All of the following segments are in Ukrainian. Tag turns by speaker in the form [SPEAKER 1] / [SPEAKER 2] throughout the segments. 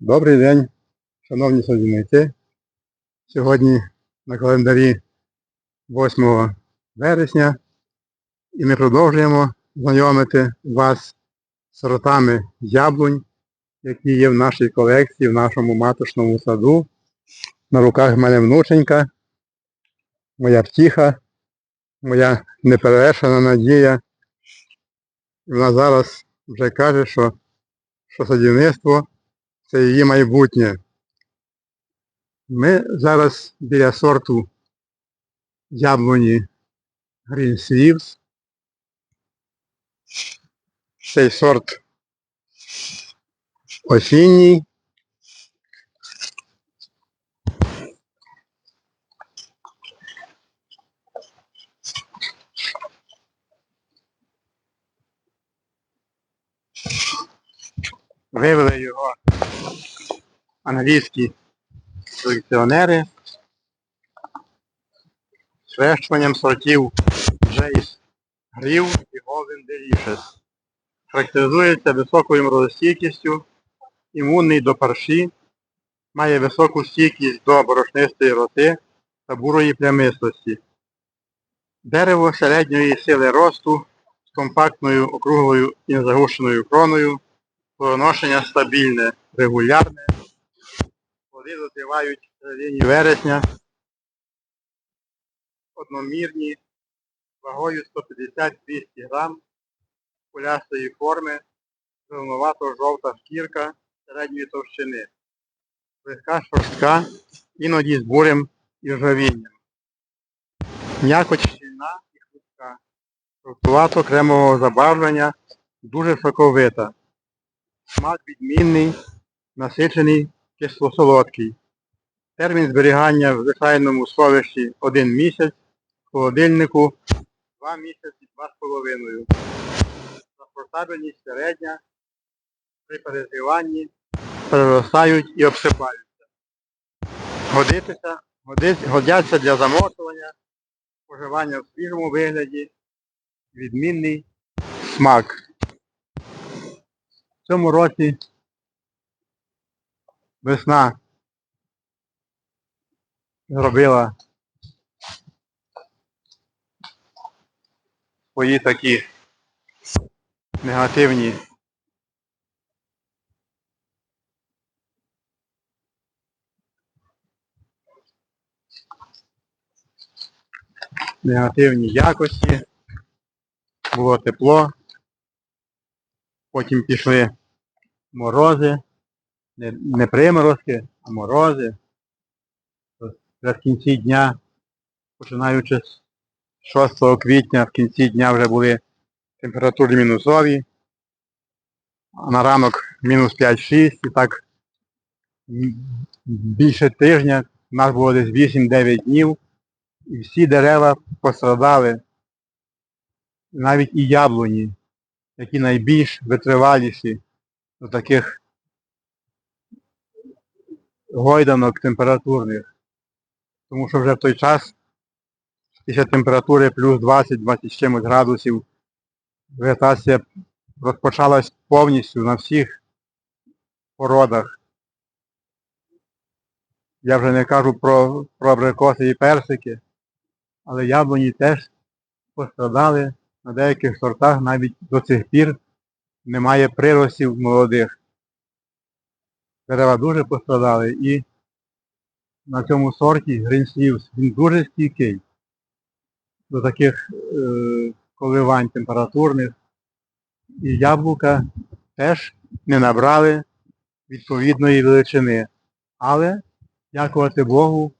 [SPEAKER 1] Добрий день, шановні садівники. Сьогодні на календарі 8 вересня і ми продовжуємо знайомити вас з сортами яблунь, які є в нашій колекції, в нашому маточному саду. На руках в мене внученька, моя втіха, моя неперевершена надія. Вона зараз вже каже, що, що садівництво це її майбутнє. Ми зараз біля сорту яблуні Green Sleeves. Цей сорт осінній. Вивели його англійські селекціонери з вещуванням сортів Джейс Грів і Golden Delicious. Характеризується високою морозостійкістю, імунний до парші, має високу стійкість до борошнистої роти та бурої плямистості. Дерево середньої сили росту з компактною округлою і незагущеною кроною, плодоношення стабільне, регулярне, Плоди дозрівають в середині вересня, одномірні, вагою 150-200 грам, кулястої форми, зеленувато-жовта шкірка середньої товщини, легка шорстка, іноді з бурим і ржавінням. М'якоть щільна і хрустка, жовтувато кремового забарвлення, дуже соковита. Смак відмінний, насичений кисло-солодкий. Термін зберігання в звичайному сховищі 1 місяць, в холодильнику 2 місяці 2,5. Транспортабельність середня, при перезріванні переростають і обсипаються. Годитися, годяться для замочування, споживання в свіжому вигляді, відмінний смак. В цьому році весна зробила свої такі негативні негативні якості. Було тепло, потім пішли морози, не, приморозки, а морози. Вже в кінці дня, починаючи з 6 квітня, в кінці дня вже були температури мінусові, а на ранок мінус 5-6 і так більше тижня, у нас було десь 8-9 днів, і всі дерева пострадали, навіть і яблуні, які найбільш витриваліші до таких гойданок температурних. Тому що вже в той час після температури плюс 20-20 з чимось градусів вегетація розпочалась повністю на всіх породах. Я вже не кажу про, про абрикоси і персики, але яблуні теж пострадали. На деяких сортах навіть до цих пір немає приростів молодих. Дерева дуже пострадали і на цьому сорті Sleeves, він дуже стійкий до таких е, коливань температурних. І яблука теж не набрали відповідної величини. Але, дякувати Богу,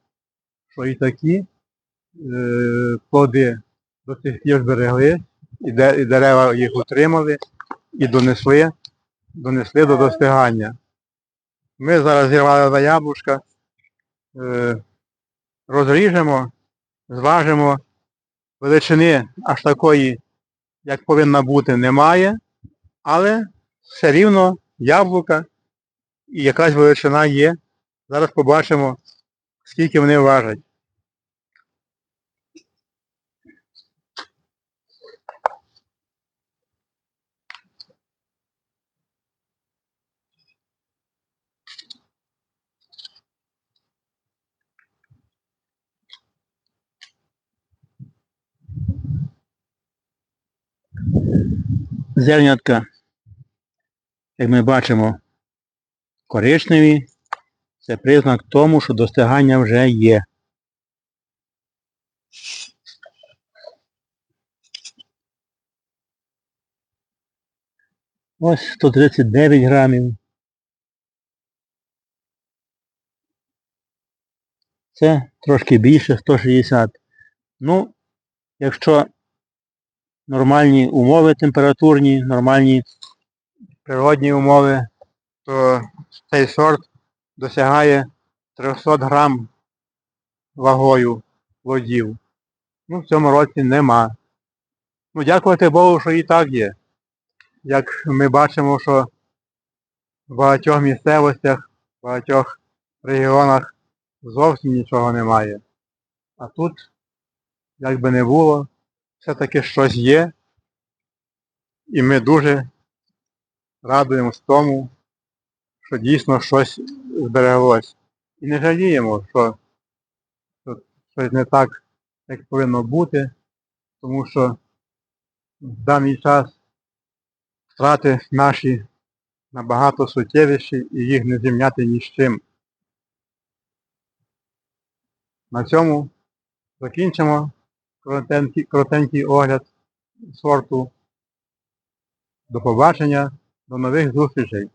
[SPEAKER 1] що і такі е, плоди до цих пір зберегли, і, де, і дерева їх утримали і донесли, донесли до достигання. Ми зараз зірвали два яблучка, е, розріжемо, зважимо, величини аж такої, як повинна бути, немає, але все рівно яблука і якась величина є. Зараз побачимо, скільки вони важать.
[SPEAKER 2] Зернятка, як ми бачимо, коричневі. Це признак тому, що достигання вже є. Ось 139 грамів. Це трошки більше 160. Ну, якщо нормальні умови температурні, нормальні
[SPEAKER 1] природні умови, то цей сорт досягає 300 грам вагою плодів. Ну, в цьому році нема. Ну, дякувати Богу, що і так є. Як ми бачимо, що в багатьох місцевостях, в багатьох регіонах зовсім нічого немає. А тут, як би не було, все-таки щось є. І ми дуже радуємось тому, що дійсно щось збереглось. І не жаліємо, що, що щось не так, як повинно бути, тому що в даний час втрати наші набагато суттєвіші і їх не зрівняти ні з чим. На цьому закінчимо коротенький, коротенький огляд сорту. До побачення, до нових зустрічей.